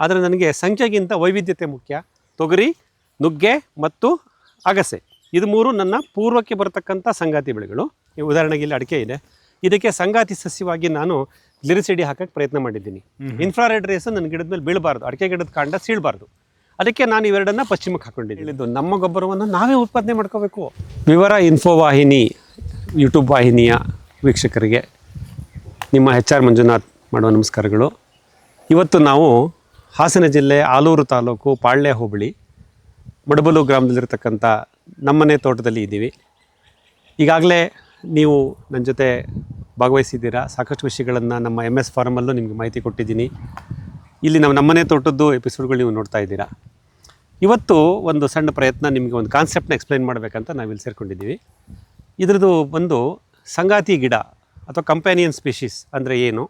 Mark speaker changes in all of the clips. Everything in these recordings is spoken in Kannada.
Speaker 1: ಆದರೆ ನನಗೆ ಸಂಖ್ಯೆಗಿಂತ ವೈವಿಧ್ಯತೆ ಮುಖ್ಯ. ತೊಗರಿ ನುಗ್ಗೆ ಮತ್ತು ಅಗಸೆ. ಇದು ಮೂರು ನನ್ನ ಪೂರ್ವಕ್ಕೆ ಬರತಕ್ಕಂಥ ಸಂಗಾತಿ ಬೆಳೆಗಳು. ಈ ಉದಾಹರಣೆಗೆ ಇಲ್ಲಿ ಅಡಿಕೆ ಇದೆ. ಇದಕ್ಕೆ ಸಂಗಾತಿ ಸಸ್ಯವಾಗಿ ನಾನು ಲಿರಿಸಿಡಿ ಹಾಕೋಕ್ಕೆ ಪ್ರಯತ್ನ ಮಾಡಿದ್ದೀನಿ. ಇನ್ಫ್ರಾರೆಡ್ ರೇಸ್ ನನ್ನ ಗಿಡದ ಮೇಲೆ ಬೀಳಬಾರ್ದು. ಅಡಿಕೆ ಗಿಡದ ಕಾಂಡ ಸೀಳಬಾರ್ದು. ಅದಕ್ಕೆ ನಾನು ಇವೆರಡನ್ನ ಪಶ್ಚಿಮಕ್ಕೆ ಹಾಕೊಂಡಿದ್ದೀನಿ. ಹೇಳಿದ್ದು ನಮ್ಮ ಗೊಬ್ಬರವನ್ನು ನಾವೇ ಉತ್ಪಾದನೆ ಮಾಡ್ಕೋಬೇಕು. ವಿವರ ಇನ್ಫೋ ವಾಹಿನಿ ಯೂಟ್ಯೂಬ್ ವಾಹಿನಿಯ ವೀಕ್ಷಕರಿಗೆ ನಿಮ್ಮ ಎಚ್ ಆರ್ ಮಂಜುನಾಥ್ ಮಾಡುವ ನಮಸ್ಕಾರಗಳು. ಇವತ್ತು ನಾವು ಹಾಸನ ಜಿಲ್ಲೆ ಆಲೂರು ತಾಲೂಕು ಪಾಳ್ಯ ಹೋಬಳಿ ಮಡಬಲು ಗ್ರಾಮದಲ್ಲಿರ್ತಕ್ಕಂಥ ನಮ್ಮನೆ ತೋಟದಲ್ಲಿ ಇದ್ದೀವಿ. ಈಗಾಗಲೇ ನೀವು ನನ್ನ ಜೊತೆ ಭಾಗವಹಿಸಿದ್ದೀರಾ, ಸಾಕಷ್ಟು ವಿಷಯಗಳನ್ನು ನಮ್ಮ ಎಂ ಎಸ್ ಫಾರಮಲ್ಲೂ ನಿಮಗೆ ಮಾಹಿತಿ ಕೊಟ್ಟಿದ್ದೀನಿ. ಇಲ್ಲಿ ನಾವು ನಮ್ಮನೆ ತೋಟದ್ದು ಎಪಿಸೋಡ್ಗಳು ನೀವು ನೋಡ್ತಾ ಇದ್ದೀರಾ. ಇವತ್ತು ಒಂದು ಸಣ್ಣ ಪ್ರಯತ್ನ ನಿಮಗೆ ಒಂದು ಕಾನ್ಸೆಪ್ಟ್ನ ಎಕ್ಸ್ಪ್ಲೈನ್ ಮಾಡಬೇಕಂತ ನಾವಿಲ್ಲಿ ಸೇರ್ಕೊಂಡಿದ್ದೀವಿ. ಇದರದು ಒಂದು ಸಂಗಾತಿ ಗಿಡ ಅಥವಾ ಕಂಪ್ಯಾನಿಯನ್ ಸ್ಪೀಷೀಸ್ ಅಂದರೆ ಏನು,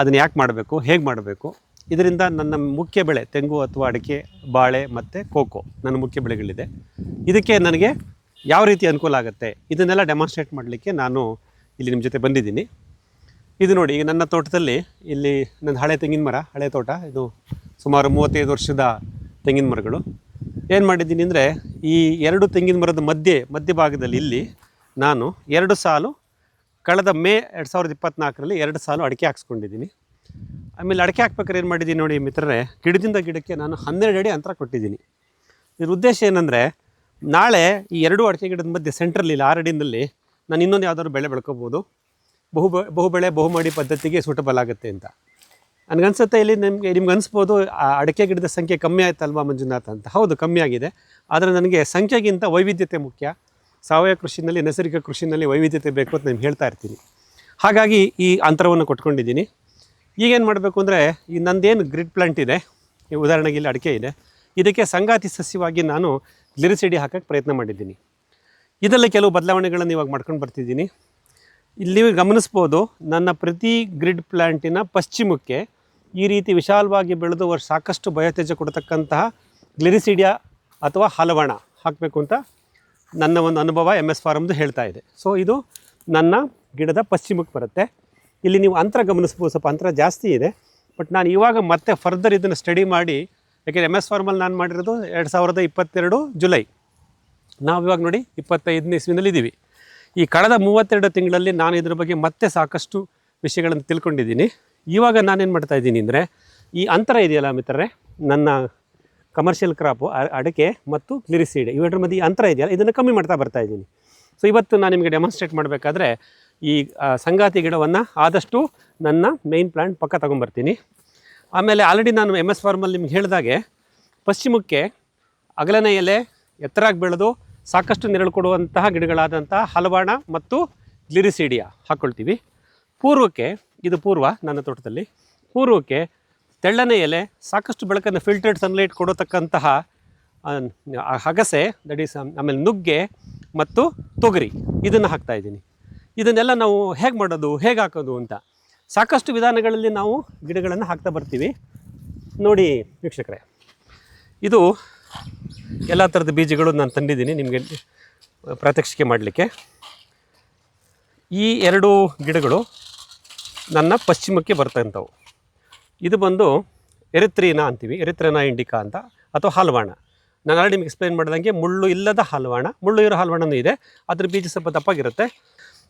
Speaker 1: ಅದನ್ನು ಯಾಕೆ ಮಾಡಬೇಕು, ಹೇಗೆ ಮಾಡಬೇಕು ಇದರಿಂದ ನನ್ನ ಮುಖ್ಯ ಬೆಳೆ ತೆಂಗು ಅಥವಾ ಅಡಿಕೆ, ಬಾಳೆ ಮತ್ತು ಕೋಕೋ ನನ್ನ ಮುಖ್ಯ ಬೆಳೆಗಳಿದೆ. ಇದಕ್ಕೆ ನನಗೆ ಯಾವ ರೀತಿ ಅನುಕೂಲ ಆಗುತ್ತೆ? ಇದನ್ನೆಲ್ಲ ಡೆಮಾನ್ಸ್ಟ್ರೇಟ್ ಮಾಡಲಿಕ್ಕೆ ನಾನು ಇಲ್ಲಿ ನಿಮ್ಮ ಜೊತೆ ಬಂದಿದ್ದೀನಿ. ಇದು ನೋಡಿ, ಈಗ ನನ್ನ ತೋಟದಲ್ಲಿ ಇಲ್ಲಿ ನನ್ನ ಹಳೆ ತೆಂಗಿನ ಮರ, ಹಳೆ ತೋಟ. ಇದು ಸುಮಾರು ಮೂವತ್ತೈದು ವರ್ಷದ ತೆಂಗಿನ ಮರಗಳು. ಏನು ಮಾಡಿದ್ದೀನಿ ಅಂದರೆ, ಈ ಎರಡು ತೆಂಗಿನ ಮರದ ಮಧ್ಯೆ ಮಧ್ಯಭಾಗದಲ್ಲಿ ಇಲ್ಲಿ ನಾನು ಎರಡು ಸಾಲು ಕಳೆದ ಮೇ ಎರಡು ಸಾವಿರದ ಇಪ್ಪತ್ತ್ನಾಲ್ಕರಲ್ಲಿ ಎರಡು ಸಾಲು ಅಡಿಕೆ ಹಾಕ್ಸ್ಕೊಂಡಿದ್ದೀನಿ. ಆಮೇಲೆ ಅಡಿಕೆ ಹಾಕ್ಬೇಕಾದ್ರೆ ಏನು ಮಾಡಿದ್ದೀನಿ ನೋಡಿ ಮಿತ್ರರೇ, ಗಿಡದಿಂದ ಗಿಡಕ್ಕೆ ನಾನು ಹನ್ನೆರಡು ಅಡಿ ಅಂತರ ಕೊಟ್ಟಿದ್ದೀನಿ. ಇದ್ರ ಉದ್ದೇಶ ಏನಂದರೆ, ನಾಳೆ ಈ ಎರಡು ಅಡಿಕೆ ಗಿಡದ ಮಧ್ಯೆ ಸೆಂಟ್ರಲ್ಲಿ ಆರಡಿನಲ್ಲಿ ನಾನು ಇನ್ನೊಂದು ಯಾವ್ದಾದ್ರು ಬೆಳೆ ಬೆಳ್ಕೋಬೋದು. ಬಹು ಬಹುಬೆಳೆ ಬಹುಮಡಿ ಪದ್ಧತಿಗೆ ಸೂಟಬಲ್ ಆಗುತ್ತೆ ಅಂತ. ನನಗನ್ಸುತ್ತೆ ಇಲ್ಲಿ ನಿಮಗೆ, ನಿಮ್ಗೆ ಅನಿಸ್ಬೋದು, ಆ ಅಡಿಕೆ ಗಿಡದ ಸಂಖ್ಯೆ ಕಮ್ಮಿ ಆಯ್ತಲ್ವಾ ಮಂಜುನಾಥ್ ಅಂತ. ಹೌದು, ಕಮ್ಮಿ ಆಗಿದೆ. ಆದರೆ ನನಗೆ ಸಂಖ್ಯೆಗಿಂತ ವೈವಿಧ್ಯತೆ ಮುಖ್ಯ. ಸಾವಯವ ಕೃಷಿನಲ್ಲಿ, ನೈಸರ್ಗಿಕ ಕೃಷಿನಲ್ಲಿ ವೈವಿಧ್ಯತೆ ಬೇಕು ಅಂತ ನಿಮ್ಗೆ ಹೇಳ್ತಾ ಇರ್ತೀನಿ. ಹಾಗಾಗಿ ಈ ಅಂತರವನ್ನು ಕೊಟ್ಕೊಂಡಿದ್ದೀನಿ. ಈಗೇನು ಮಾಡಬೇಕು ಅಂದರೆ ಈ ನಂದೇನು ಗ್ರಿಡ್ ಪ್ಲಾಂಟ್ ಇದೆ ಉದಾಹರಣೆಗೆ ಇಲ್ಲಿ ಅಡಿಕೆ ಇದೆ, ಇದಕ್ಕೆ ಸಂಗಾತಿ ಸಸ್ಯವಾಗಿ ನಾನು ಗ್ಲಿರಿಸಿಡಿ ಹಾಕೋಕ್ಕೆ ಪ್ರಯತ್ನ ಮಾಡಿದ್ದೀನಿ. ಇದರಲ್ಲಿ ಕೆಲವು ಬದಲಾವಣೆಗಳನ್ನು ಇವಾಗ ಮಾಡ್ಕೊಂಡು ಬರ್ತಿದ್ದೀನಿ. ಇಲ್ಲಿ ಗಮನಿಸ್ಬೋದು, ನನ್ನ ಪ್ರತಿ ಗ್ರಿಡ್ ಪ್ಲ್ಯಾಂಟಿನ ಪಶ್ಚಿಮಕ್ಕೆ ಈ ರೀತಿ ವಿಶಾಲವಾಗಿ ಬೆಳೆದು ವರ್ಷ ಸಾಕಷ್ಟು ಬಯೋತೇಜ ಕೊಡತಕ್ಕಂತಹ ಗ್ಲಿರಿಸಿಡಿಯಾ ಅಥವಾ ಹಲವಣ ಹಾಕಬೇಕು ಅಂತ ನನ್ನ ಒಂದು ಅನುಭವ ಎಂ ಎಸ್ ಫಾರಮ್ದು ಹೇಳ್ತಾ ಇದೆ. ಸೊ ಇದು ನನ್ನ ಗಿಡದ ಪಶ್ಚಿಮಕ್ಕೆ ಬರುತ್ತೆ. ಇಲ್ಲಿ ನೀವು ಅಂತರ ಗಮನಿಸ್ಬೋದು ಸ್ವಲ್ಪ ಅಂತರ ಜಾಸ್ತಿ ಇದೆ. ಬಟ್ ನಾನು ಇವಾಗ ಮತ್ತೆ ಫರ್ದರ್ ಇದನ್ನು ಸ್ಟಡಿ ಮಾಡಿ, ಯಾಕೆಂದರೆ ಎಂ ಎಸ್ ಫಾರ್ಮಲ್ಲಿ ನಾನು ಮಾಡಿರೋದು ಎರಡು ಸಾವಿರದ ಇಪ್ಪತ್ತೆರಡು ಜುಲೈ ನಾವು ಇವಾಗ ನೋಡಿ ಇಪ್ಪತ್ತೈದನೇ ಇಸ್ವಿನಲ್ಲಿ ಇದ್ದೀವಿ ಈ ಕಳೆದ ಮೂವತ್ತೆರಡು ತಿಂಗಳಲ್ಲಿ ನಾನು ಇದ್ರ ಬಗ್ಗೆ ಮತ್ತೆ ಸಾಕಷ್ಟು ವಿಷಯಗಳನ್ನು ತಿಳ್ಕೊಂಡಿದ್ದೀನಿ. ಇವಾಗ ನಾನೇನು ಮಾಡ್ತಾ ಇದ್ದೀನಿ ಅಂದರೆ, ಈ ಅಂತರ ಇದೆಯಲ್ಲ ಮಿತ್ರರೇ, ನನ್ನ ಕಮರ್ಷಿಯಲ್ ಕ್ರಾಪು ಅಡಿಕೆ ಮತ್ತು ಗ್ಲಿರಿಸೀಡ್ ಇವೆರಡರ ಮಧ್ಯೆ ಈ ಅಂತರ ಇದೆಯಲ್ಲ, ಇದನ್ನು ಕಮ್ಮಿ ಮಾಡ್ತಾ ಬರ್ತಾ ಇದ್ದೀನಿ. ಸೊ ಇವತ್ತು ನಾನು ನಿಮಗೆ ಡೆಮಾನ್ಸ್ಟ್ರೇಟ್ ಮಾಡಬೇಕಾದ್ರೆ ಈ ಸಂಗಾತಿ ಗಿಡವನ್ನು ಆದಷ್ಟು ನನ್ನ ಮೇಯ್ನ್ ಪ್ಲ್ಯಾಂಟ್ ಪಕ್ಕ ತೊಗೊಂಬರ್ತೀನಿ. ಆಮೇಲೆ ಆಲ್ರೆಡಿ ನಾನು ಎಂ ಎಸ್ ಫಾರ್ಮಲ್ಲಿ ನಿಮ್ಗೆ ಹೇಳಿದಾಗೆ, ಪಶ್ಚಿಮಕ್ಕೆ ಅಗಲನ ಎಲೆ ಎತ್ತರಾಗಿ ಬೆಳೆದು ಸಾಕಷ್ಟು ನೆರಳು ಕೊಡುವಂತಹ ಗಿಡಗಳಾದಂಥ ಹಲವಾಣ ಮತ್ತು ಗ್ಲಿರಿಸೀಡಿಯಾ ಹಾಕ್ಕೊಳ್ತೀವಿ ಪೂರ್ವಕ್ಕೆ, ಇದು ಪೂರ್ವ ನನ್ನ ತೋಟದಲ್ಲಿ, ಪೂರ್ವಕ್ಕೆ ತೆಳ್ಳನೆ ಎಲೆ, ಸಾಕಷ್ಟು ಬೆಳಕನ್ನು ಫಿಲ್ಟರ್ಡ್ ಸನ್ಲೈಟ್ ಕೊಡತಕ್ಕಂತಹ ಹಗಸೆ ದಟ್ ಈಸ್ ಆಮೇಲೆ ನುಗ್ಗೆ ಮತ್ತು ತೊಗರಿ, ಇದನ್ನು ಹಾಕ್ತಾ ಇದ್ದೀನಿ. ಇದನ್ನೆಲ್ಲ ನಾವು ಹೇಗೆ ಮಾಡೋದು, ಹೇಗೆ ಹಾಕೋದು ಅಂತ ಸಾಕಷ್ಟು ವಿಧಾನಗಳಲ್ಲಿ ನಾವು ಗಿಡಗಳನ್ನು ಹಾಕ್ತಾ ಬರ್ತೀವಿ. ನೋಡಿ ವೀಕ್ಷಕರೇ, ಇದು ಎಲ್ಲ ಥರದ ಬೀಜಗಳು ನಾನು ತಂದಿದ್ದೀನಿ ನಿಮಗೆ ಪ್ರಾತ್ಯಕ್ಷಿಕೆ ಮಾಡಲಿಕ್ಕೆ. ಈ ಎರಡು ಗಿಡಗಳು ನನ್ನ ಪಶ್ಚಿಮಕ್ಕೆ ಬರ್ತಂಥವು ಇದು ಬಂದು ಎರಿತ್ರೀನಾ ಅಂತೀವಿ, ಎರಿತ್ರೇನಾ ಇಂಡಿಕಾ ಅಂತ, ಅಥವಾ ಹಾಲ್ವಾಣ. ನಾನು ಆಲ್ರೆಡಿ ನಿಮಗೆ ಎಕ್ಸ್ಪ್ಲೈನ್ ಮಾಡಿದಂಗೆ ಮುಳ್ಳು ಇಲ್ಲದ ಹಾಲ್ವಾಣ, ಮುಳ್ಳು ಇರೋ ಹಾಲ್ವಾಣನೂ ಇದೆ, ಅದ್ರ ಬೀಜ ಸ್ವಲ್ಪ ದಪ್ಪಾಗಿರುತ್ತೆ.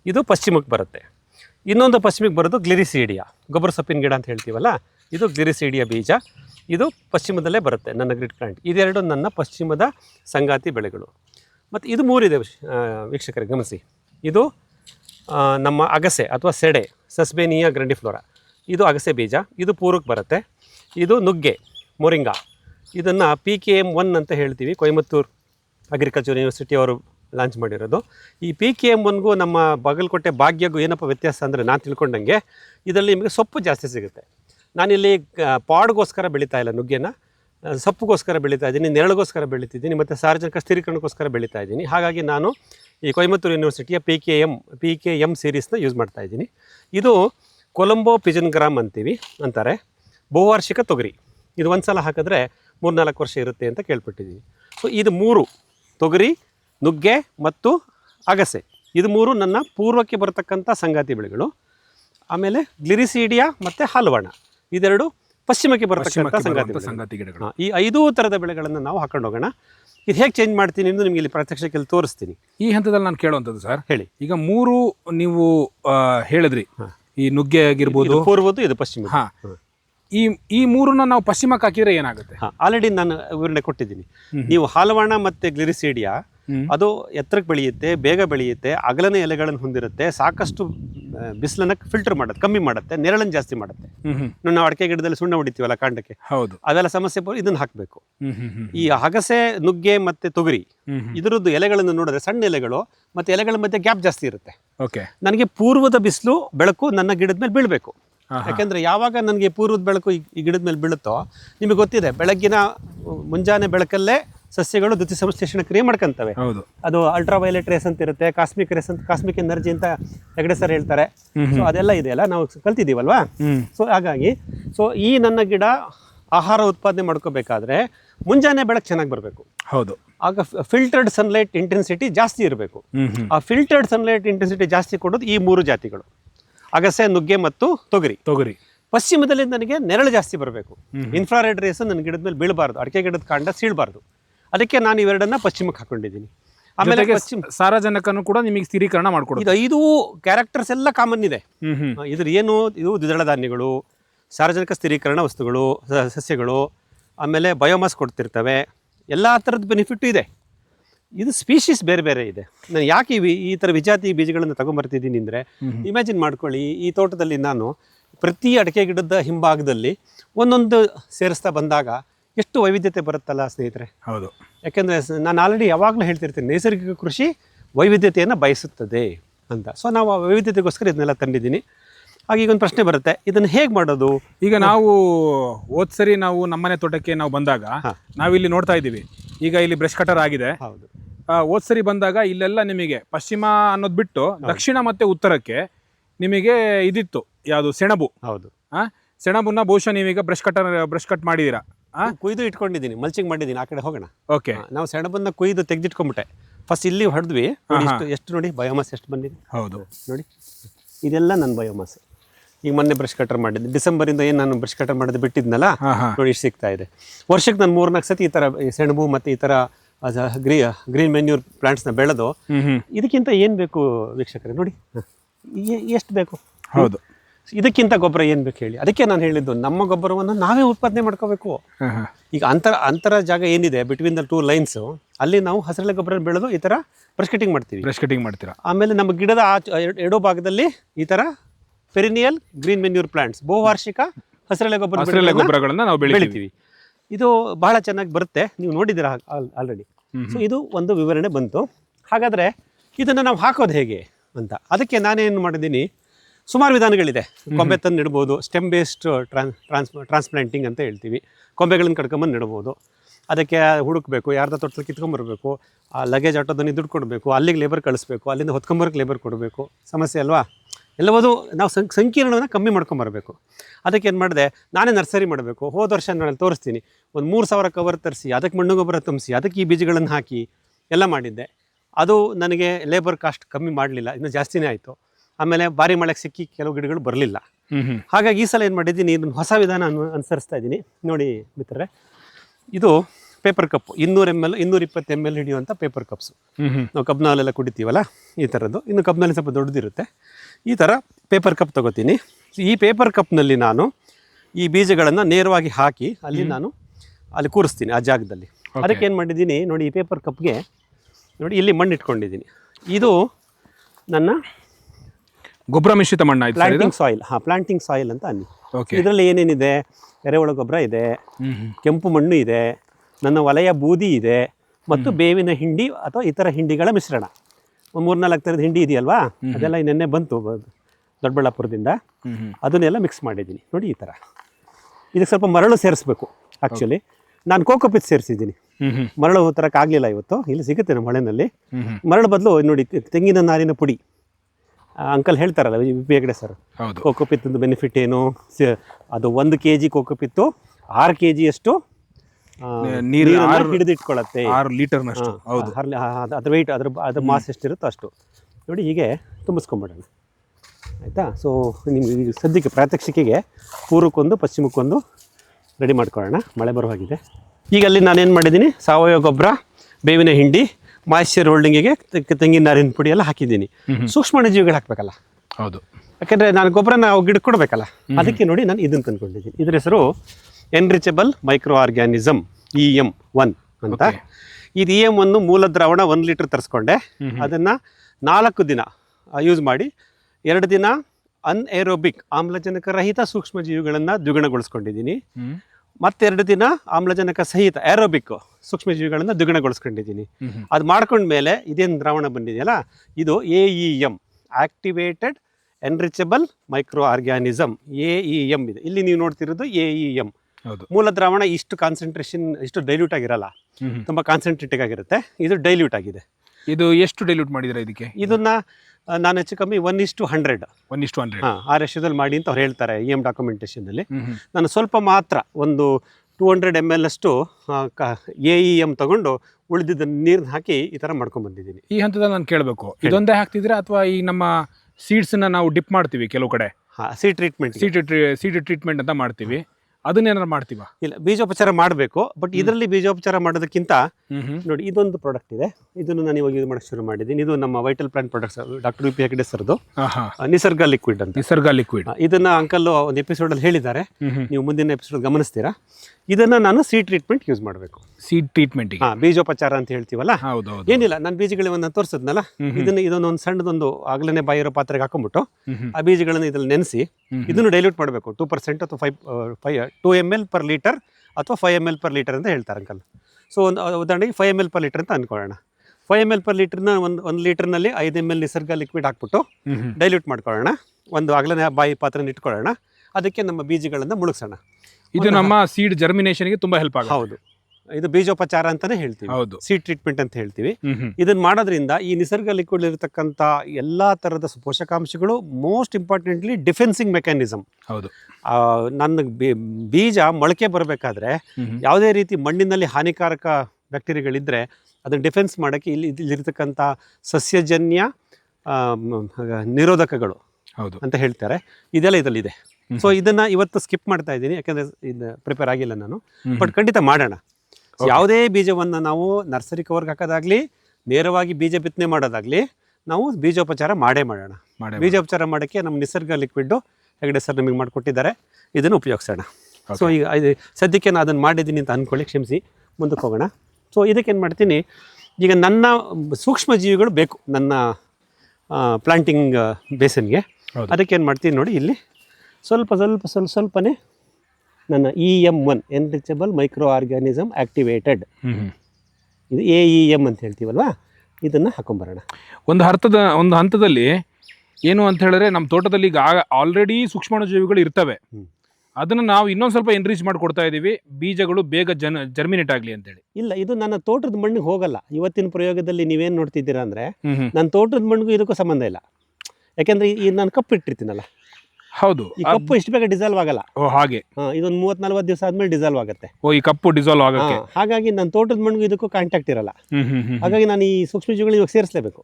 Speaker 1: ಇದು ಪಶ್ಚಿಮಕ್ಕೆ ಬರುತ್ತೆ. ಇನ್ನೊಂದು ಪಶ್ಚಿಮಕ್ಕೆ ಬರೋದು ಗ್ಲಿರಿಸೀಡಿಯಾ, ಗೊಬ್ಬರ ಸೊಪ್ಪಿನ ಗಿಡ ಅಂತ ಹೇಳ್ತೀವಲ್ಲ, ಇದು ಗ್ಲಿರಿಸೀಡಿಯಾ ಬೀಜ. ಇದು ಪಶ್ಚಿಮದಲ್ಲೇ ಬರುತ್ತೆ ನನ್ನ ಗ್ರಿಡ್ ಪ್ಲಾಂಟ್. ಇದೆರಡು ನನ್ನ ಪಶ್ಚಿಮದ ಸಂಗಾತಿ ಬೆಳೆಗಳು. ಮತ್ತು ಇದು ಮೂರಿದೆ ವೀಕ್ಷಕರಿಗೆ ಗಮನಿಸಿ. ಇದು ನಮ್ಮ ಅಗಸೆ ಅಥವಾ ಸೆಡೆ, ಸಸ್ಬೇನಿಯಾ ಗ್ರಂಡಿಫ್ಲೋರಾ. ಇದು ಅಗಸೆ ಬೀಜ, ಇದು ಪೂರ್ವಕ್ಕೆ ಬರುತ್ತೆ. ಇದು ನುಗ್ಗೆ, ಮೊರಿಂಗಾ. ಇದನ್ನು ಪಿ ಕೆ ಎಂ ಒನ್ ಅಂತ ಹೇಳ್ತೀವಿ, ಕೊಯಮತ್ತೂರು ಅಗ್ರಿಕಲ್ಚರ್ ಯೂನಿವರ್ಸಿಟಿ ಅವರು ಲಾಂಚ್ ಮಾಡಿರೋದು. ಈ ಪಿ ಕೆ ಎಂ ಒನ್ಗೂ ನಮ್ಮ ಬಾಗಲಕೋಟೆ ಭಾಗ್ಯಗೂ ಏನಪ್ಪ ವ್ಯತ್ಯಾಸ ಅಂದರೆ ನಾನು ತಿಳ್ಕೊಂಡಂಗೆ ಇದರಲ್ಲಿ ನಿಮಗೆ ಸೊಪ್ಪು ಜಾಸ್ತಿ ಸಿಗುತ್ತೆ. ನಾನಿಲ್ಲಿ ಪಾಡ್ಗೋಸ್ಕರ ಬೆಳೀತಾ ಇಲ್ಲ ನುಗ್ಗೆನ. ಸೊಪ್ಪುಗೋಸ್ಕರ ಬೆಳೀತಾ ಇದ್ದೀನಿ, ನೆರಳಿಗೋಸ್ಕರ ಬೆಳೀತಿದ್ದೀನಿ, ಮತ್ತು ಸಾರ್ವಜನಿಕ ಸ್ಥಿರೀಕರಣಕ್ಕೋಸ್ಕರ ಬೆಳೀತಾ ಇದ್ದೀನಿ. ಹಾಗಾಗಿ ನಾನು ಈ Coimbatore ಯೂನಿವರ್ಸಿಟಿಯ P K M P K M ಸೀರೀಸ್ನ use ಮಾಡ್ತಾ ಇದ್ದೀನಿ. ಇದು ಕೊಲಂಬೋ ಪಿಜನ್ ಗ್ರಾಮ್ ಅಂತೀವಿ ಅಂತಾರೆ. ಬಹುವಾರ್ಷಿಕ ತೊಗರಿ. ಇದು ಒಂದು ಸಲ ಹಾಕಿದ್ರೆ ಮೂರ್ನಾಲ್ಕು ವರ್ಷ ಇರುತ್ತೆ ಅಂತ ಕೇಳ್ಪಟ್ಟಿದ್ದೀನಿ. ಸೊ ಇದು ಮೂರು ತೊಗರಿ ನುಗ್ಗೆ ಮತ್ತು ಅಗಸೆ. ಇದು ಮೂರು ನನ್ನ ಪೂರ್ವಕ್ಕೆ ಬರತಕ್ಕಂಥ ಸಂಗಾತಿ ಬೆಳೆಗಳು. ಆಮೇಲೆ ಗ್ಲಿರಿಸೀಡಿಯಾ ಮತ್ತು ಹಲ್ವಣ. ಇದೆರಡು ಪಶ್ಚಿಮಕ್ಕೆ ಬರತಕ್ಕಂಥ ಸಂಗಾತಿ ಬೆಳೆಗಳು.
Speaker 2: ಸಂಗಾತಿ ಗಿಡಗಳು.
Speaker 1: ಈ ಐದೂ ಥರದ ಬೆಳೆಗಳನ್ನು ನಾವು ಹಾಕೊಂಡು ಹೋಗೋಣ. ಇದು ಹೇಗೆ ಚೇಂಜ್ ಮಾಡ್ತೀನಿ ಎಂದು ನಿಮಗೆ ಇಲ್ಲಿ ಪ್ರತ್ಯಕ್ಷಕ್ಕೆ ತೋರಿಸ್ತೀನಿ.
Speaker 2: ಈ ಹಂತದಲ್ಲಿ ನಾನು ಕೇಳುವಂಥದ್ದು ಸರ್.
Speaker 1: ಹೇಳಿ.
Speaker 2: ಈಗ ಮೂರು ನೀವು ಹೇಳಿದ್ರಿ. ಈ ನುಗ್ಗೆ ಆಗಿರ್ಬೋದು.
Speaker 1: ಇದು ಪೂರ್ವದ್ದು ಇದು ಪಶ್ಚಿಮ
Speaker 2: ಹಾಂ. ಈ ಈ ಮೂರನ್ನ ನಾವು ಪಶ್ಚಿಮಕ್ಕೆ ಹಾಕಿದ್ರೆ ಏನಾಗುತ್ತೆ?
Speaker 1: ಆಲ್ರೆಡಿ ನಾನು ವಿವರಣೆ ಕೊಟ್ಟಿದ್ದೀನಿ. ನೀವು ಹಾಲವಾಣ ಮತ್ತೆ ಗ್ಲಿರಿಸೀಡಿಯಾ. ಅದು ಎತ್ತರಕ್ಕೆ ಬೆಳೆಯುತ್ತೆ ಬೇಗ ಬೆಳೆಯುತ್ತೆ ಅಗಲನೆ ಎಲೆಗಳನ್ನು ಹೊಂದಿರುತ್ತೆ ಸಾಕಷ್ಟು ಬಿಸಿಲನ್ನ ಫಿಲ್ಟರ್ ಮಾಡುತ್ತೆ ಕಮ್ಮಿ ಮಾಡುತ್ತೆ ನೆರಳನ್ನು ಜಾಸ್ತಿ ಮಾಡುತ್ತೆ. ನಾವು ಅಡಿಕೆ ಗಿಡದಲ್ಲಿ ಸುಣ್ಣ ಹೊಡಿತೀವಲ್ಲ ಕಾಂಡಕ್ಕೆ
Speaker 2: ಹೌದು.
Speaker 1: ಅದೆಲ್ಲ ಸಮಸ್ಯೆ ಇದನ್ನ ಹಾಕಬೇಕು. ಈ ಅಗಸೆ ನುಗ್ಗೆ ಮತ್ತೆ ತೊಗರಿ ಇದರದ್ದು ಎಲೆಗಳನ್ನು ನೋಡಿದ್ರೆ ಸಣ್ಣ ಎಲೆಗಳು ಮತ್ತೆ ಎಲೆಗಳ ಮಧ್ಯೆ ಗ್ಯಾಪ್ ಜಾಸ್ತಿ ಇರುತ್ತೆ.
Speaker 2: ಓಕೆ.
Speaker 1: ನನಗೆ ಪೂರ್ವದ ಬಿಸಿಲು ಬೆಳಕು ನನ್ನ ಗಿಡದ ಮೇಲೆ ಬೀಳಬೇಕು. ಯಾಕೆಂದ್ರೆ ಯಾವಾಗ ನನಗೆ ಪೂರ್ವದ ಬೆಳಕು ಈ ಗಿಡದ ಮೇಲೆ ಬೀಳುತ್ತೋ ನಿಮಗೆ ಗೊತ್ತಿದೆ ಬೆಳಗ್ಗಿನ ಮುಂಜಾನೆ ಬೆಳಕಲ್ಲೇ ಸಸ್ಯಗಳು ದ್ಯುತಿ ಸಂಶ್ಲೇಷಣ ಕ್ರಿಯೆ ಮಾಡ್ಕೊಂತವೆ.
Speaker 2: ಹೌದು.
Speaker 1: ಅದು ಅಲ್ಟ್ರಾ ವೈಲೆಟ್ ರೇಸ್ ಅಂತ ಇರುತ್ತೆ ಕಾಸ್ಮಿಕ್ ರೇಸ್ ಅಂತ ಕಾಸ್ಮಿಕ್ ಎನರ್ಜಿ ಅಂತ ಹೆಗಡೆ ಸರ್ ಹೇಳ್ತಾರೆ. ಸೊ ಅದೆಲ್ಲ ಇದೆಯಲ್ಲ ನಾವು ಕಲ್ತಿದ್ದೀವಲ್ವಾ? ಸೊ ಹಾಗಾಗಿ ಸೊ ಈ ನನ್ನ ಗಿಡ ಆಹಾರ ಉತ್ಪಾದನೆ ಮಾಡ್ಕೋಬೇಕಾದ್ರೆ ಮುಂಜಾನೆ ಬೆಳಕು ಚೆನ್ನಾಗಿ ಬರಬೇಕು.
Speaker 2: ಹೌದು.
Speaker 1: ಆಗ ಫಿಲ್ಟರ್ಡ್ ಸನ್ಲೈಟ್ ಇಂಟೆನ್ಸಿಟಿ ಜಾಸ್ತಿ ಇರಬೇಕು. ಆ ಫಿಲ್ಟರ್ಡ್ ಸನ್ಲೈಟ್ ಇಂಟೆನ್ಸಿಟಿ ಜಾಸ್ತಿ ಕೊಡೋದು ಈ ಮೂರು ಜಾತಿಗಳು. ಅಗಸೆ ನುಗ್ಗೆ ಮತ್ತು ತೊಗರಿ.
Speaker 2: ತೊಗರಿ.
Speaker 1: ಪಶ್ಚಿಮದಲ್ಲಿ ನನಗೆ ನೆರಳು ಜಾಸ್ತಿ ಬರಬೇಕು. ಇನ್ಫ್ರಾರೆಡ್ ರೇಸ್ ನನ್ನ ಗಿಡದ ಮೇಲೆ ಬೀಳಬಾರ್ದು. ಅಡಿಕೆ ಗಿಡದ ಕಾಂಡ ಸೀಳಬಾರ್ದು. ಅದಕ್ಕೆ ನಾನು ಇವೆರಡನ್ನ ಪಶ್ಚಿಮಕ್ಕೆ ಹಾಕೊಂಡಿದ್ದೀನಿ. ಆಮೇಲೆ ಪಶ್ಚಿಮ
Speaker 2: ಸಾರಜನಕನು ಕೂಡ ನಿಮಗೆ ಸ್ಥಿರೀಕರಣ ಮಾಡ್ಕೊಡುತ್ತೆ.
Speaker 1: ಇದು ಐದು ಕ್ಯಾರೆಕ್ಟರ್ಸ್ ಎಲ್ಲ ಕಾಮನ್ ಇದೆ. ಇದ್ರ ಏನು ಇದು ದ್ವಿದಳ ಧಾನ್ಯಗಳು ಸಾರ್ವಜನಿಕ ಸ್ಥಿರೀಕರಣ ವಸ್ತುಗಳು ಸಸ್ಯಗಳು ಆಮೇಲೆ ಬಯೋಮಾಸ್ ಕೊಡ್ತಿರ್ತವೆ. ಎಲ್ಲ ಥರದ ಬೆನಿಫಿಟ್ ಇದೆ. ಇದು ಸ್ಪೀಶೀಸ್ ಬೇರೆ ಬೇರೆ ಇದೆ. ನಾನು ಯಾಕೆ ಈ ಥರ ವಿಜಾತಿ ಬೀಜಗಳನ್ನು ತಗೊಂಬರ್ತಿದ್ದೀನಿ ಅಂದರೆ ಇಮ್ಯಾಜಿನ್ ಮಾಡ್ಕೊಳ್ಳಿ ಈ ತೋಟದಲ್ಲಿ ನಾನು ಪ್ರತಿ ಅಡಿಕೆ ಗಿಡದ ಹಿಂಭಾಗದಲ್ಲಿ ಒಂದೊಂದು ಸೇರಿಸ್ತಾ ಬಂದಾಗ ಎಷ್ಟು ವೈವಿಧ್ಯತೆ ಬರುತ್ತಲ್ಲ ಸ್ನೇಹಿತರೆ?
Speaker 2: ಹೌದು.
Speaker 1: ಯಾಕೆಂದರೆ ನಾನು ಆಲ್ರೆಡಿ ಯಾವಾಗಲೂ ಹೇಳ್ತಿರ್ತೀನಿ ನೈಸರ್ಗಿಕ ಕೃಷಿ ವೈವಿಧ್ಯತೆಯನ್ನು ಬಯಸುತ್ತದೆ ಅಂತ. ಸೊ ನಾವು ಆ ವೈವಿಧ್ಯತೆಗೋಸ್ಕರ ಇದನ್ನೆಲ್ಲ ತಂದಿದ್ದೀನಿ. ಹಾಗೆ ಈಗ ಒಂದು ಪ್ರಶ್ನೆ ಬರುತ್ತೆ ಇದನ್ನು ಹೇಗೆ ಮಾಡೋದು?
Speaker 2: ಈಗ ನಾವು ಹೋದ್ ಸರಿ ನಾವು ನಮ್ಮನೆ ತೋಟಕ್ಕೆ ನಾವು ಬಂದಾಗ
Speaker 1: ನಾವು
Speaker 2: ನಾವಿಲ್ಲಿ ನೋಡ್ತಾ ಇದ್ದೀವಿ. ಈಗ ಇಲ್ಲಿ ಬ್ರಷ್ ಕಟರ್ ಆಗಿದೆ.
Speaker 1: ಹೌದು.
Speaker 2: ಹೋದ್ ಸರಿ ಬಂದಾಗ ಇಲ್ಲೆಲ್ಲ ನಿಮಗೆ ಪಶ್ಚಿಮ ಅನ್ನೋದು ಬಿಟ್ಟು ದಕ್ಷಿಣ ಮತ್ತೆ ಉತ್ತರಕ್ಕೆ ನಿಮಗೆ ಇದಿತ್ತು ಯಾವುದು ಸೆಣಬು.
Speaker 1: ಹೌದು.
Speaker 2: ಹಾಂ ಸೆಣಬನ್ನ ಬಹುಶಃ ನೀವೀಗ ಬ್ರಷ್ ಕಟರ್ ಬ್ರಷ್ ಕಟ್ ಮಾಡಿದ್ದೀರಾ
Speaker 1: ಕುಯ್ದು ಇಟ್ಕೊಂಡಿದ್ದೀನಿ ಮಲ್ಚಿಂಗ್ ಮಾಡಿದ್ದೀನಿ ಆ ಕಡೆ ಹೋಗೋಣ.
Speaker 2: ಓಕೆ.
Speaker 1: ನಾವು ಸೆಣಬನ್ನ ಕುಯ್ದು ತೆಗೆದಿಟ್ಕೊಂಬಿಟ್ಟೆ. ಫಸ್ಟ್ ಇಲ್ಲಿ ಹೊಡೆದ್ವಿ ಎಷ್ಟು ಎಷ್ಟು ನೋಡಿ ಬಯೋಮಾಸ್ ಎಷ್ಟು ಬಂದಿದೆ?
Speaker 2: ಹೌದು.
Speaker 1: ನೋಡಿ ಇದೆಲ್ಲ ನನ್ನ ಬಯೋಮಾಸ್ ಈಗ ಮೊನ್ನೆ ಬ್ರಷ್ ಕಟರ್ ಮಾಡಿದ್ದೆ. ಡಿಸೆಂಬರಿಂದ ಏನು ನಾನು ಬ್ರಷ್ ಕಟರ್ ಮಾಡಿದ್ದು ಬಿಟ್ಟಿದ್ನಲ್ಲ ನೋಡಿ ಇಷ್ಟು ಸಿಗ್ತಾ ಇದೆ. ವರ್ಷಕ್ಕೆ ನಾನು ಮೂರ್ನಾಲ್ಕು ಸತಿ ಈ ಥರ ಸೆಣಬು ಮತ್ತು ಈ ಥರ ಗ್ರೀ ಗ್ರೀನ್ ಮೆನ್ಯೂರ್ ಪ್ಲಾಂಟ್ಸ್ನ ಬೆಳೆದು ಇದಕ್ಕಿಂತ ಏನು ಬೇಕು ವೀಕ್ಷಕರೇ ನೋಡಿ. ಎಷ್ಟು ಬೇಕು?
Speaker 2: ಹೌದು.
Speaker 1: ಇದಕ್ಕಿಂತ ಗೊಬ್ಬರ ಏನು ಬೇಕು ಹೇಳಿ? ಅದಕ್ಕೆ ನಾನು ಹೇಳಿದ್ದು ನಮ್ಮ ಗೊಬ್ಬರವನ್ನು ನಾವೇ ಉತ್ಪಾದನೆ ಮಾಡ್ಕೋಬೇಕು. ಈಗ ಅಂತರ ಅಂತರ ಜಾಗ ಏನಿದೆ ಬಿಟ್ವೀನ್ ದ ಟೂ ಲೈನ್ಸು ಅಲ್ಲಿ ನಾವು ಹಸಿರೆಲೆ ಗೊಬ್ಬರ ಬೆಳೆದು ಈ ಥರ ಬ್ರಷ್ ಕಟಿಂಗ್ ಮಾಡ್ತೀವಿ.
Speaker 2: ಬ್ರಷ್ ಕಟಿಂಗ್ ಮಾಡ್ತೀರಾ?
Speaker 1: ಆಮೇಲೆ ನಮ್ಮ ಗಿಡದ ಆ ಭಾಗದಲ್ಲಿ ಈ ಥರ ಪೆರಿನಿಯಲ್ ಗ್ರೀನ್ ಮೆನ್ಯೂರ್ ಪ್ಲಾಂಟ್ಸ್ ಬಹುವಾರ್ಷಿಕ ಹಸಿರೆಲೆ ಗೊಬ್ಬರ
Speaker 2: ಹಸಿರೆಲೆ ಗೊಬ್ಬರಗಳನ್ನ ನಾವು ಬೆಳಿತೀವಿ.
Speaker 1: ಇದು ಬಹಳ ಚೆನ್ನಾಗಿ ಬರುತ್ತೆ ನೀವು ನೋಡಿದ್ದೀರಾ ಆಲ್ರೆಡಿ ಸೊ ಇದು ಒಂದು ವಿವರಣೆ ಬಂತು. ಹಾಗಾದರೆ ಇದನ್ನು ನಾವು ಹಾಕೋದು ಹೇಗೆ ಅಂತ. ಅದಕ್ಕೆ ನಾನೇನು ಮಾಡಿದ್ದೀನಿ ಸುಮಾರು ವಿಧಾನಗಳಿದೆ. ಕೊಂಬೆ ತಂದು ನೆಡ್ಬೋದು stem based trans trans transplanting ಅಂತ ಹೇಳ್ತೀವಿ. ಕೊಂಬೆಗಳನ್ನು ಕಡ್ಕೊಂಬಂದು ನೆಡ್ಬೋದು. ಅದಕ್ಕೆ ಹುಡುಕ್ಬೇಕು ಯಾರ್ದ ತೊಟ್ಟಲು ಕಿತ್ಕೊಂಬರ್ಬೇಕು ಆ ಲಗೇಜ್ ಆಟೋದನ್ನು ದುಡ್ಡು ಕೊಡಬೇಕು ಅಲ್ಲಿಗೆ ಲೇಬರ್ ಕಳಿಸ್ಬೇಕು ಅಲ್ಲಿಂದ ಹೊತ್ಕೊಂಬರಕ್ಕೆ ಲೇಬರ್ ಕೊಡಬೇಕು. ಸಮಸ್ಯೆ ಅಲ್ವಾ? ಎಲ್ಲವೂ ನಾವು ಸಂ ಸಂಕೀರ್ಣವನ್ನು ಕಮ್ಮಿ ಮಾಡ್ಕೊಂಬರಬೇಕು. ಅದಕ್ಕೆ ಏನು ಮಾಡಿದೆ ನಾನೇ ನರ್ಸರಿ ಮಾಡಬೇಕು. ಹೋದ ವರ್ಷ ನಾನು ತೋರಿಸ್ತೀನಿ. ಒಂದು ಮೂರು ಸಾವಿರ ಕವರ್ ತರಿಸಿ ಅದಕ್ಕೆ ಮಣ್ಣು ಗೊಬ್ಬರ ತುಂಬಿಸಿ ಅದಕ್ಕೆ ಈ ಬೀಜಗಳನ್ನು ಹಾಕಿ ಎಲ್ಲ ಮಾಡಿದ್ದೆ. ಅದು ನನಗೆ ಲೇಬರ್ ಕಾಸ್ಟ್ ಕಮ್ಮಿ ಮಾಡಲಿಲ್ಲ ಇನ್ನೂ ಜಾಸ್ತಿನೇ ಆಯಿತು. ಆಮೇಲೆ ಭಾರಿ ಮಳೆಗೆ ಸಿಕ್ಕಿ ಕೆಲವು ಗಿಡಗಳು ಬರಲಿಲ್ಲ. ಹಾಗಾಗಿ ಈ ಸಲ ಏನು ಮಾಡಿದ್ದೀನಿ ಇದನ್ನು ಹೊಸ ವಿಧಾನ ಅನು ಅನುಸರಿಸ್ತಾ ಇದ್ದೀನಿ. ನೋಡಿ ಮಿತ್ರರೆ ಇದು ಪೇಪರ್ ಕಪ್. ಇನ್ನೂರು ಎಂ ಎಲ್ ಇನ್ನೂರ ಇಪ್ಪತ್ತು ಎಂ ಎಲ್ ಹಿಡಿಯುವಂಥ ಪೇಪರ್ ಕಪ್ಸು. ನಾವು ಕಬ್ನಲ್ಲೆಲ್ಲ ಕುಡಿತೀವಲ್ಲ ಈ ಥರದ್ದು ಇನ್ನು ಕಬ್ನಲ್ಲಿ ಸ್ವಲ್ಪ ದೊಡ್ಡದಿರುತ್ತೆ. ಈ ಥರ ಪೇಪರ್ ಕಪ್ ತಗೋತೀನಿ. ಈ ಪೇಪರ್ ಕಪ್ನಲ್ಲಿ ನಾನು ಈ ಬೀಜಗಳನ್ನು ನೇರವಾಗಿ ಹಾಕಿ ಅಲ್ಲಿ ನಾನು ಅಲ್ಲಿ ಕೂರಿಸ್ತೀನಿ ಆ ಜಾಗದಲ್ಲಿ. ಅದಕ್ಕೆ ಏನು ಮಾಡಿದ್ದೀನಿ? ನೋಡಿ ಈ ಪೇಪರ್ ಕಪ್ಗೆ ನೋಡಿ ಇಲ್ಲಿ ಮಣ್ಣು ಇಟ್ಕೊಂಡಿದ್ದೀನಿ ಇದು ನನ್ನ
Speaker 2: ಗೊಬ್ಬರ ಮಿಶ್ರಿತ ಮಣ್ಣು ಆಯ್ತು
Speaker 1: ಪ್ಲಾಂಟಿಂಗ್ ಸಾಯಿಲ್ ಹಾ ಪ್ಲಾಂಟಿಂಗ್ ಸಾಯಿಲ್ ಅಂತ ಅನ್ನಿ.
Speaker 2: ಓಕೆ
Speaker 1: ಇದರಲ್ಲಿ ಏನೇನಿದೆ? ಎರೆಹುಳ ಗೊಬ್ಬರ ಇದೆ ಕೆಂಪು ಮಣ್ಣು ಇದೆ ನನ್ನ ವಲಯ ಬೂದಿ ಇದೆ ಮತ್ತು ಬೇವಿನ ಹಿಂಡಿ ಅಥವಾ ಇತರ ಹಿಂಡಿಗಳ ಮಿಶ್ರಣ. ಒಂದು ಮೂರ್ನಾಲ್ಕು ಥರದ ಹಿಂಡಿ ಇದೆಯಲ್ವಾ? ಅದೆಲ್ಲ ನೆನ್ನೆ ಬಂತು ದೊಡ್ಡಬಳ್ಳಾಪುರದಿಂದ. ಅದನ್ನೆಲ್ಲ ಮಿಕ್ಸ್ ಮಾಡಿದ್ದೀನಿ. ನೋಡಿ ಈ ಥರ ಇದಕ್ಕೆ ಸ್ವಲ್ಪ ಮರಳು ಸೇರಿಸ್ಬೇಕು ಆ್ಯಕ್ಚುಲಿ ನಾನು ಕೋಕೋಪಿತ್ ಸೇರಿಸಿದ್ದೀನಿ.
Speaker 2: ಮರಳು ಹ್ಮ್.
Speaker 1: ಮರಳು ತರೋಕ್ಕಾಗಲಿಲ್ಲ ಇವತ್ತು. ಇಲ್ಲಿ ಸಿಗುತ್ತೆ ನಮ್ಮ
Speaker 2: ಮಳೆನಲ್ಲಿ
Speaker 1: ಮರಳು ಬದಲು ನೋಡಿ ತೆಂಗಿನ ನಾರಿನ ಪುಡಿ. ಅಂಕಲ್ ಹೇಳ್ತಾರಲ್ಲ ಬೇಗಡೆ ಸರ್
Speaker 2: ಹೌದು.
Speaker 1: ಕೋಕೋಪಿತ್ತದ ಬೆನಿಫಿಟ್ ಏನು? ಸ- ಅದು ಒಂದು ಕೆ ಜಿ ಕೋಕೋಪಿತ್ತು ಆರು ಕೆ ಜಿಯಷ್ಟು
Speaker 2: ನೀರು ಆರು-
Speaker 1: ಹಿಡಿದಿಟ್ಕೊಳ್ಳುತ್ತೆ
Speaker 2: ಆರು ಲೀಟರ್ನಷ್ಟು. ಹೌದು.
Speaker 1: ಅದ್ರ ವೆಯ್ಟ್ ಅದ್ರ ಅದ್ರ ಮಾಸ್ ಎಷ್ಟಿರುತ್ತೋ ಅಷ್ಟು. ನೋಡಿ ಹೀಗೆ ತುಂಬಿಸ್ಕೊಂಬಿಡೋಣ. ಆಯಿತಾ? ಸೊ ನಿಮ್ಗೆ ಈಗ ಸದ್ಯಕ್ಕೆ ಪ್ರಾತ್ಯಕ್ಷಿಕೆಗೆ ಪೂರ್ವಕ್ಕೊಂದು ಪಶ್ಚಿಮಕ್ಕೊಂದು ರೆಡಿ ಮಾಡ್ಕೊಳ್ಳೋಣ. ಮಳೆ ಬರೋ ಹಾಗಿದೆ ಈಗ ಅಲ್ಲಿ ನಾನೇನು ಮಾಡಿದ್ದೀನಿ? ಸಾವಯವ ಗೊಬ್ಬರ ಬೇವಿನ ಹಿಂಡಿ ಮಾಯಿಶ್ಚರ್ ಹೋಲ್ಡಿಂಗಿಗೆ ತೆಂಗಿನ ನಾರಿನ ಪುಡಿ ಎಲ್ಲ ಹಾಕಿದ್ದೀನಿ. ಸೂಕ್ಷ್ಮ ಜೀವಿಗಳು ಹಾಕಬೇಕಲ್ಲ?
Speaker 2: ಹೌದು.
Speaker 1: ಯಾಕಂದ್ರೆ ನಾನು ಗೊಬ್ಬರ ನಾವು ಗಿಡಕ್ಕೆ ಕೊಡಬೇಕಲ್ಲ? ಅದಕ್ಕೆ ನೋಡಿ ನಾನು ಇದನ್ನು ತಂದ್ಕೊಂಡಿದ್ದೀನಿ. ಇದ್ರ ಹೆಸರು enrichable microorganism E M one ಅಂತ.
Speaker 2: ಈ
Speaker 1: ಇದು ಇ ಎಂ ಒಂದು ಮೂಲ ದ್ರಾವಣ ಒಂದು ಲೀಟರ್ ತರಿಸ್ಕೊಂಡೆ. ಅದನ್ನು ನಾಲ್ಕು ದಿನ ಯೂಸ್ ಮಾಡಿ ಎರಡು ದಿನ ಅನ್ಏರೋಬಿಕ್ ಆಮ್ಲಜನಕ ರಹಿತ ಸೂಕ್ಷ್ಮಜೀವಿಗಳನ್ನು ದ್ವಿಗುಣಗೊಳಿಸ್ಕೊಂಡಿದ್ದೀನಿ. ಮತ್ತೆರಡು ದಿನ ಆಮ್ಲಜನಕ ಸಹಿತ ಏರೋಬಿಕ್ ಸೂಕ್ಷ್ಮಜೀವಿಗಳನ್ನು ದ್ವಿಗುಣಗೊಳಿಸ್ಕೊಂಡಿದ್ದೀನಿ.
Speaker 2: ದ್ವಿಗುಣಗೊಳಿಸ್ಕೊಂಡಿದೀನಿ
Speaker 1: ಅದು ಮಾಡ್ಕೊಂಡ್ಮೇಲೆ ಇದೇನು ದ್ರಾವಣ ಬಂದಿದೆಯಲ್ಲ ಇದು A E M activated enrichable microorganism A E M ಇದೆ. ಇಲ್ಲಿ ನೀವು ನೋಡ್ತಿರೋದು ಎ ಇ
Speaker 2: ಎಂ
Speaker 1: ಮೂಲ ದ್ರಾವಣ ಇಷ್ಟು ಕಾನ್ಸಂಟ್ರೇಷನ್ ಇಷ್ಟು ಡೈಲ್ಯೂಟ್ ಆಗಿರಲ್ಲ ತುಂಬ ಕಾನ್ಸಂಟ್ರೇಟಿವ್ ಆಗಿರುತ್ತೆ. ಇದು ಡೈಲ್ಯೂಟ್ ಆಗಿದೆ.
Speaker 2: ಇದು ಎಷ್ಟು ಡೈಲ್ಯೂಟ್ ಮಾಡಿದ್ರೆ ಇದಕ್ಕೆ?
Speaker 1: ಇದನ್ನ ನಾನು ಹೆಚ್ಚು ಕಮ್ಮಿ ಒನ್ ಇಷ್ಟು ಹಂಡ್ರೆಡ್
Speaker 2: ಒನ್ ಇಷ್ಟು ಹಂಡ್ರೆಡ್
Speaker 1: ಹಾಂ ಆ ರೇಷ್ಯೋದಲ್ಲಿ ಮಾಡಿ ಅಂತ ಅವ್ರು ಹೇಳ್ತಾರೆ ಇ ಎಂ ಡಾಕ್ಯುಮೆಂಟೇಷನಲ್ಲಿ ನಾನು ಸ್ವಲ್ಪ ಮಾತ್ರ ಒಂದು ಟೂ ಹಂಡ್ರೆಡ್ ಎಂ ಎಲ್ ಅಷ್ಟು ಎ ಇ ಎಂ ತಗೊಂಡು ಉಳಿದಿದ್ದ ನೀರನ್ನ ಹಾಕಿ ಈ ಥರ ಮಾಡ್ಕೊಂಡ್ಬಂದಿದ್ದೀನಿ
Speaker 2: ಈ ಹಂತದ ನಾನು ಕೇಳಬೇಕು. ಇದೊಂದೇ ಹಾಕ್ತಿದ್ರೆ ಅಥವಾ ಈ ನಮ್ಮ ಸೀಡ್ಸನ್ನ ನಾವು ಡಿಪ್ ಮಾಡ್ತೀವಿ ಕೆಲವು ಕಡೆ?
Speaker 1: ಹಾಂ seed treatment
Speaker 2: seed seed treatment ಅಂತ ಮಾಡ್ತೀವಿ. ಅದನ್ನೇನಾರು ಮಾಡ್ತೀವ?
Speaker 1: ಇಲ್ಲ ಬೀಜೋಪಚಾರ ಮಾಡಬೇಕು ಬಟ್ ಇದರಲ್ಲಿ ಬೀಜೋಪಚಾರ ಮಾಡೋದಕ್ಕಿಂತ ನೋಡಿ ಇದೊಂದು ಪ್ರಾಡಕ್ಟ್ ಇದೆ. ಇದನ್ನು ನಾನು ಇವಾಗ ಯೂಸ್ ಮಾಡಕ್ಕೆ ಶುರು ಮಾಡಿದ್ದೀನಿ. ಇದು ನಮ್ಮ vital plant products doctor U P Hegde ಸರ್ದು. ನಿಸರ್ಗ ಲಿಕ್ವಿಡ್ ಅಂತ.
Speaker 2: ನಿಸರ್ಗ ಲಿಕ್ವಿಡ್
Speaker 1: ಇದನ್ನ ಅಂಕಲ್ ಒಂದು ಎಪಿಸೋಡಲ್ಲಿ ಹೇಳಿದ್ದಾರೆ.
Speaker 2: ಹ್ಮ್ ಹ್ಮ್.
Speaker 1: ನೀವು ಮುಂದಿನ ಎಪಿಸೋಡ್ ಗಮನಿಸ್ತೀರಾ? ಇದನ್ನ ನಾನು ಸಿ ಟ್ರೀಟ್ಮೆಂಟ್ ಯೂಸ್ ಮಾಡಬೇಕು.
Speaker 2: ಸೀಡ್ ಟ್ರೀಟ್ಮೆಂಟ್ಗೆ
Speaker 1: ಹಾಂ ಬೀಜೋಪಚಾರ ಅಂತ ಹೇಳ್ತೀವಲ್ಲ? ಏನಿಲ್ಲ ನಾನು ಬೀಜಗಳನ್ನ ತೋರಿಸಿದ್ನಲ್ಲ. ಇದನ್ನ ಒಂದು ಸಣ್ಣದೊಂದು ಆಗ್ಲೇ ಬಾಯಿರೋ ಪಾತ್ರೆಗೆ ಹಾಕೊಂಡ್ಬಿಟ್ಟು ಆ ಬೀಜಗಳನ್ನ ಇದ್ರಲ್ಲಿ ನೆನೆಸಿ ಇದನ್ನು ಡೈಲ್ಯೂಟ್ ಮಾಡಬೇಕು. ಟೂ ಪರ್ಸೆಂಟ್ ಅಥವಾ five five two M L per litre ಅಥವಾ five M L per litre ಅಂತ ಹೇಳ್ತಾರೆ ಅಂಕಲ್ ಸೊ ಒಂದು ಉದಾಹರಣೆಗೆ five M L per litre ಅಂತ ಅಂದ್ಕೊಳ್ಳೋಣ ಫೈವ್ ಎಂ ಎಲ್ ಪರ್ ಲೀಟರ್ನ ಒಂದು ಒಂದು ಲೀಟರ್ನಲ್ಲಿ ಐದು ಎಂ ಎಲ್ ನಿಸರ್ಗ ಲಿಕ್ವಿಡ್ ಹಾಕ್ಬಿಟ್ಟು ಡೈಲ್ಯೂಟ್ ಮಾಡ್ಕೊಳ್ಳೋಣ. ಒಂದು ಆಗ್ಲೇ ಬಾಯಿ ಪಾತ್ರನ ಇಟ್ಕೊಳ್ಳೋಣ. ಅದಕ್ಕೆ ನಮ್ಮ ಬೀಜಗಳನ್ನು ಮುಳುಗಿಸೋಣ.
Speaker 2: ಇದು ನಮ್ಮ ಸೀಡ್ ಜರ್ಮಿನೇಷನ್ಗೆ ತುಂಬ ಹೆಲ್ಪ್ ಆಗುತ್ತೆ.
Speaker 1: ಹೌದು. ಇದು ಬೀಜೋಪಚಾರ ಅಂತಾನೆ ಹೇಳ್ತೀವಿ.
Speaker 2: ಹೌದು.
Speaker 1: ಸೀಡ್ ಟ್ರೀಟ್ಮೆಂಟ್ ಅಂತ ಹೇಳ್ತೀವಿ. ಇದನ್ನ ಮಾಡೋದ್ರಿಂದ ಈ ನಿಸರ್ಗ ಲಿಕ್ವಿಡ್ ಇರತಕ್ಕಂತ ಎಲ್ಲಾ ತರದ ಪೋಷಕಾಂಶಗಳು ಮೋಸ್ಟ್ ಇಂಪಾರ್ಟೆಂಟ್ಲಿ ಡಿಫೆನ್ಸಿಂಗ್ ಮೆಕ್ಯಾನಿಸಮ್
Speaker 2: ಹೌದು.
Speaker 1: ನನ್ನ ಬೀಜ ಮೊಳಕೆ ಬರಬೇಕಾದ್ರೆ ಯಾವುದೇ ರೀತಿ ಮಣ್ಣಿನಲ್ಲಿ ಹಾನಿಕಾರಕ ಬ್ಯಾಕ್ಟೀರಿಯಾಗಳಿದ್ರೆ ಅದನ್ನ ಡಿಫೆನ್ಸ್ ಮಾಡೋಕ್ಕೆ ಇಲ್ಲಿ ಇಲ್ಲಿರ್ತಕ್ಕಂಥ ಸಸ್ಯಜನ್ಯ ಆ, ನಿರೋಧಕಗಳು
Speaker 2: ಹೌದು.
Speaker 1: ಅಂತ ಹೇಳ್ತಾರೆ. ಇದೆಲ್ಲ ಇದರಲ್ಲಿದೆ.
Speaker 2: ಇದೆ
Speaker 1: ಸೊ ಇದನ್ನ ಇವತ್ತು ಸ್ಕಿಪ್ ಮಾಡ್ತಾ ಇದ್ದೀನಿ. ಯಾಕಂದ್ರೆ ಇದು ಪ್ರಿಪೇರ್ ಆಗಿಲ್ಲ ನಾನು. ಬಟ್ ಖಂಡಿತ ಮಾಡೋಣ. ಯಾವುದೇ ಬೀಜವನ್ನು ನಾವು ನರ್ಸರಿ ಕವರ್ಗೆ ಹಾಕೋದಾಗ್ಲಿ ನೇರವಾಗಿ ಬೀಜ ಬಿತ್ತನೆ ಮಾಡೋದಾಗ್ಲಿ ನಾವು ಬೀಜೋಪಚಾರ ಮಾಡೇ ಮಾಡೋಣ. ಬೀಜೋಪಚಾರ ಮಾಡೋಕ್ಕೆ ನಮ್ಮ ನಿಸರ್ಗ ಲಿಕ್ವಿಡ್ಡು ಹೆಗಡೆ ಸರ್ ನಮಗೆ ಮಾಡಿಕೊಟ್ಟಿದ್ದಾರೆ. ಇದನ್ನು ಉಪಯೋಗಿಸೋಣ. ಸೊ ಈಗ ಇದು ಸದ್ಯಕ್ಕೆ ನಾನು ಅದನ್ನು ಮಾಡಿದ್ದೀನಿ ಅಂತ ಅಂದ್ಕೊಳ್ಳಿ ಕ್ಷಮಿಸಿ. ಮುಂದಕ್ಕೆ ಹೋಗೋಣ. ಸೊ ಇದಕ್ಕೇನು ಮಾಡ್ತೀನಿ ಈಗ ನನ್ನ ಸೂಕ್ಷ್ಮ ಜೀವಿಗಳು ಬೇಕು ನನ್ನ ಪ್ಲಾಂಟಿಂಗ್ ಬೇಸನ್ಗೆ
Speaker 2: ಅದಕ್ಕೇನು
Speaker 1: ಅದಕ್ಕೆ ಏನು ಮಾಡ್ತೀನಿ ನೋಡಿ ಇಲ್ಲಿ. ಸ್ವಲ್ಪ ಸ್ವಲ್ಪ ಸ್ವಲ್ಪ ಸ್ವಲ್ಪನೇ ನನ್ನ E M one enrichable microorganism
Speaker 2: hmm
Speaker 1: ಇದು ಎ ಇ ಎಂ ಅಂತ ಹೇಳ್ತೀವಲ್ವಾ? ಇದನ್ನು ಹಾಕೊಂಬರೋಣ.
Speaker 2: ಒಂದು ಅರ್ಥದ ಒಂದು ಹಂತದಲ್ಲಿ ಏನು ಅಂತ ಹೇಳಿದ್ರೆ ನಮ್ಮ ತೋಟದಲ್ಲಿ ಈಗ ಆಲ್ರೆಡಿ ಸೂಕ್ಷ್ಮಾಣುಜೀವಿಗಳು ಇರ್ತವೆ. ಅದನ್ನು ನಾವು ಇನ್ನೊಂದು ಸ್ವಲ್ಪ ಎನ್ರೀಚ್ ಮಾಡಿಕೊಡ್ತಾ ಇದ್ದೀವಿ ಬೀಜಗಳು ಬೇಗ ಜನ ಜರ್ಮಿನೇಟ್ ಆಗಲಿ ಅಂತೇಳಿ.
Speaker 1: ಇಲ್ಲ ಇದು ನನ್ನ ತೋಟದ ಮಣ್ಣಿಗೆ ಹೋಗಲ್ಲ. ಇವತ್ತಿನ ಪ್ರಯೋಗದಲ್ಲಿ ನೀವೇನು ನೋಡ್ತಿದ್ದೀರಾ ಅಂದರೆ ನನ್ನ ತೋಟದ ಮಣ್ಣಿಗೂ ಇದಕ್ಕೂ ಸಂಬಂಧ ಇಲ್ಲ. ಯಾಕೆಂದರೆ ಈ ನಾನು ಕಪ್ಪು ಇಟ್ಟಿರ್ತೀನಲ್ಲ
Speaker 2: ಹೌದು.
Speaker 1: ಈ ಕಪ್ಪು ಇಷ್ಟು ಬೇಗ ಡಿಸಾಲ್ವ್ ಆಗಲ್ಲ.
Speaker 2: ಓ ಹಾಗೆ.
Speaker 1: ಹಾಂ ಇದೊಂದು ಮೂವತ್ ನಲ್ವತ್ತು ದಿವಸ ಆದ್ಮೇಲೆ ಡಿಸಾಲ್ವ್ ಆಗುತ್ತೆ.
Speaker 2: ಓ ಈ ಕಪ್ಪು ಡಿಸಾಲ್ವ್ ಆಗಕ್ಕೆ.
Speaker 1: ಹಾ, ಹಾಗಾಗಿ ನನ್ನ ತೋಟದ ಮಣ್ಣು ಇದಕ್ಕೂ ಕಾಂಟ್ಯಾಕ್ಟ್ ಇರಲ್ಲ.
Speaker 2: ಹ್ಮ್ ಹ್ಮ್ ಹ್ಮ್
Speaker 1: ಹಾಗಾಗಿ ನಾನು ಈ ಸೂಕ್ಷ್ಮಜೀವಿಗಳು ಇವಾಗ ಸೇರಿಸಲೇಬೇಕು.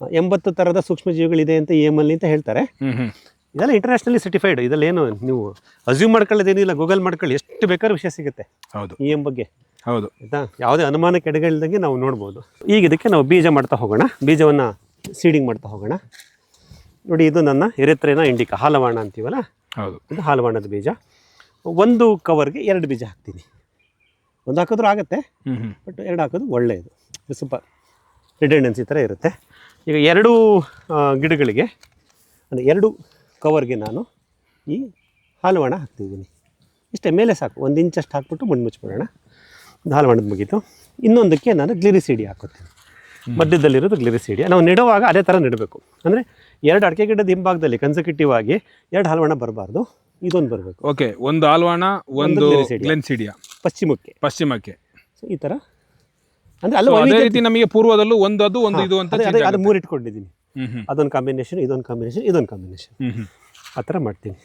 Speaker 2: ಎಂಬತ್ತು
Speaker 1: ಎಂಬತ್ತು ಸೂಕ್ಷ್ಮಜೀವಿಗಳು ಸೂಕ್ಷ್ಮಜೀವಿಗಳಿದೆ ಅಂತ ಇ ಎಂ ಅಲ್ಲಿ ಅಂತ ಹೇಳ್ತಾರೆ.
Speaker 2: ಹ್ಮ್ ಹ್ಮ್.
Speaker 1: ಇದೆಲ್ಲ ಇಂಟರ್ನ್ಯಾಷನಲಿ ಸರ್ಟಿಫೈಡ್ ಇದೆಲ್ಲ ಏನು ನೀವು ಅಸ್ಯೂಮ್ ಮಾಡ್ಕೊಳ್ಳೋದೇನಿಲ್ಲ ಗೂಗಲ್ ಮಾಡ್ಕೊಳ್ಳಿ ಎಷ್ಟು ಬೇಕಾದ್ರೂ ವಿಷಯ ಸಿಗುತ್ತೆ.
Speaker 2: ಹೌದು.
Speaker 1: ಇ ಎಂ ಬಗ್ಗೆ.
Speaker 2: ಹೌದು.
Speaker 1: ಆಯ್ತಾ? ಯಾವುದೇ ಅನುಮಾನ ಕೆಡಗಳಿಲ್ದಂಗೆ ನಾವು ನೋಡ್ಬೋದು. ಈಗ ಇದಕ್ಕೆ ನಾವು ಬೀಜ ಮಾಡ್ತಾ ಹೋಗೋಣ. ಬೀಜವನ್ನು ಸೀಡಿಂಗ್ ಮಾಡ್ತಾ ಹೋಗೋಣ. ನೋಡಿ ಇದು ನನ್ನ ಎರೆತ್ರೇನ ಇಂಡಿಕಾ ಹಾಲವಾಣ ಅಂತೀವಲ್ಲ?
Speaker 2: ಹೌದು.
Speaker 1: ಇದು ಹಾಲವಾಣದ ಬೀಜ. ಒಂದು ಕವರ್ಗೆ ಎರಡು ಬೀಜ ಹಾಕ್ತೀನಿ. ಒಂದು ಹಾಕಿದ್ರೂ ಆಗುತ್ತೆ ಬಟ್ ಎರಡು ಹಾಕೋದು ಒಳ್ಳೆಯದು ಇದು ಸ್ವಲ್ಪ ರಿಡೆಂಡೆನ್ಸಿ ಥರ ಇರುತ್ತೆ. ಈಗ ಎರಡು ಗಿಡಗಳಿಗೆ ಅಂದರೆ ಎರಡು ಕವರ್ಗೆ ನಾನು ಈ ಹಾಲುವಾಣ ಹಾಕ್ತಿದ್ದೀನಿ. ಇಷ್ಟೇ ಮೇಲೆ ಸಾಕು. ಒಂದು ಇಂಚಷ್ಟು ಹಾಕ್ಬಿಟ್ಟು ಮಣ್ಣು ಮುಚ್ಚಿಬಿಡೋಣ ಒಂದು ಹಾಲುವಾಣದ ಮುಗೀತು. ಇನ್ನೊಂದಕ್ಕೆ ನಾನು ಗ್ಲಿರಿಸಿಡಿ ಹಾಕೋತೀನಿ. ಮಧ್ಯದಲ್ಲಿರೋದು ಗ್ಲಿರಿಸಿಡಿ. ನಾವು ನೆಡುವಾಗ ಅದೇ ಥರ ನೆಡಬೇಕು. ಅಂದರೆ ಎರಡು ಅಡಿಕೆ ಗಿಡದ ಹಿಂಭಾಗದಲ್ಲಿ ಕನ್ಸಕ್ಯೂಟಿವ್ ಆಗಿ ಎರಡು ಹಲವಾಣ ಬರಬಾರ್ದು. ಇದೊಂದು ಬರಬೇಕು.
Speaker 2: ಓಕೆ ಒಂದು ಆಲ್ವಾಣ ಒಂದು
Speaker 1: ಗ್ಲೆನ್ಸಿಡಿಯಾ. ಪಶ್ಚಿಮಕ್ಕೆ.
Speaker 2: ಪಶ್ಚಿಮಕ್ಕೆ.
Speaker 1: ಸೊ ಈ ಥರ ಅಂದರೆ ಅಲ್ಲ
Speaker 2: ಅದೇ ರೀತಿ ನಮಗೆ ಪೂರ್ವದಲ್ಲೂ ಒಂದು ಅದು ಒಂದು ಇದು ಅಂತ
Speaker 1: ಅದೇ ಅದೇ. ಮೂರು ಇಟ್ಕೊಂಡಿದ್ದೀನಿ. ಅದೊಂದು ಕಾಂಬಿನೇಷನ್ ಇದೊಂದು ಕಾಂಬಿನೇಷನ್ ಇದೊಂದು ಕಾಂಬಿನೇಷನ್ ಆ ಥರ ಮಾಡ್ತೀನಿ.